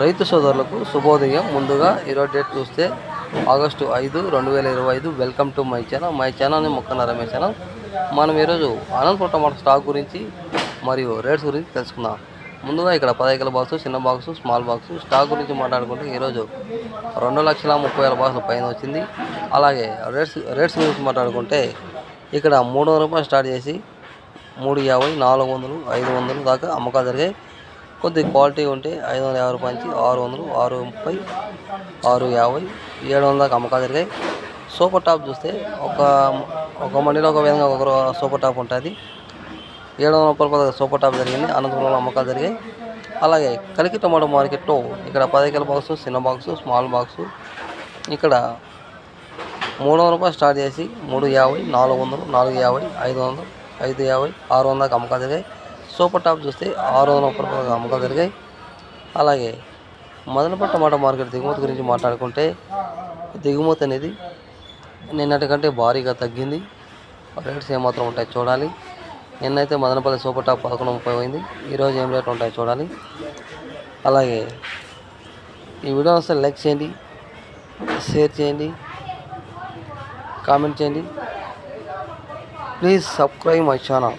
రైతు సోదరులకు శుభోదయం. ముందుగా ఈరోజు డేట్ చూస్తే ఆగస్టు ఐదు రెండు వేల ఇరవై ఐదు. Welcome to my channel. My ఛానల్ని మొక్కన రమేష్ ఛానల్. మనం ఈరోజు అనంతపురం టమాటా స్టాక్ గురించి మరియు రేట్స్ గురించి తెలుసుకుందాం. ముందుగా ఇక్కడ పదైకల బాక్స్ చిన్న బాక్స్ స్మాల్ బాక్సు స్టాక్ గురించి మాట్లాడుకుంటే ఈరోజు రెండు లక్షల ముప్పై వేల బాక్సుల పైన వచ్చింది. అలాగే రేట్స్ రేట్స్ గురించి మాట్లాడుకుంటే ఇక్కడ మూడు వందల రూపాయలు స్టార్ట్ చేసి మూడు యాభై నాలుగు వందలు ఐదు వందలు దాకా అమ్మకాలు జరిగాయి. కొద్ది క్వాలిటీ ఉంటే ఐదు వందల యాభై రూపాయలకి నుంచి ఆరు వందలు ఆరు ముప్పై ఆరు యాభై ఏడు వందల అమ్మకాలు జరిగాయి. సూపర్ టాప్ చూస్తే ఒక ఒక మండిలో ఒక విధంగా ఒక సూపర్ టాప్ ఉంటుంది. ఏడు వందల రూపాయల సూపర్ టాప్ జరిగింది. అనంతపురంలో అమ్మకాలు జరిగాయి. అలాగే కలికి టమాటో మార్కెట్లో ఇక్కడ పదైకల బాక్స్ చిన్న బాక్సు స్మాల్ బాక్సు ఇక్కడ మూడు వందల రూపాయలు స్టార్ట్ చేసి మూడు యాభై నాలుగు వందలు నాలుగు యాభై ఐదు వందలు ఐదు యాభై ఆరు వందల అమ్మకాలు జరిగాయి. సూపర్ టాప్ చూస్తే ఆరు వందల ముప్పై రూపాయలకు అమ్మకాలు జరిగాయి అలాగే మదనపట్ట టమాటా మార్కెట్ దిగుమతి గురించి మాట్లాడుకుంటే దిగుమతి అనేది నిన్నటి కంటే భారీగా తగ్గింది. రేట్స్ ఏమాత్రం ఉంటాయి చూడాలి. నిన్నైతే మదనపల్లి సూపర్ టాప్ పదకొండు ముప్పై పోయింది. ఈరోజు ఏం రేట్లు ఉంటాయి చూడాలి. అలాగే ఈ వీడియో వస్తే లైక్ చేయండి షేర్ చేయండి కామెంట్ చేయండి. Please subscribe my channel.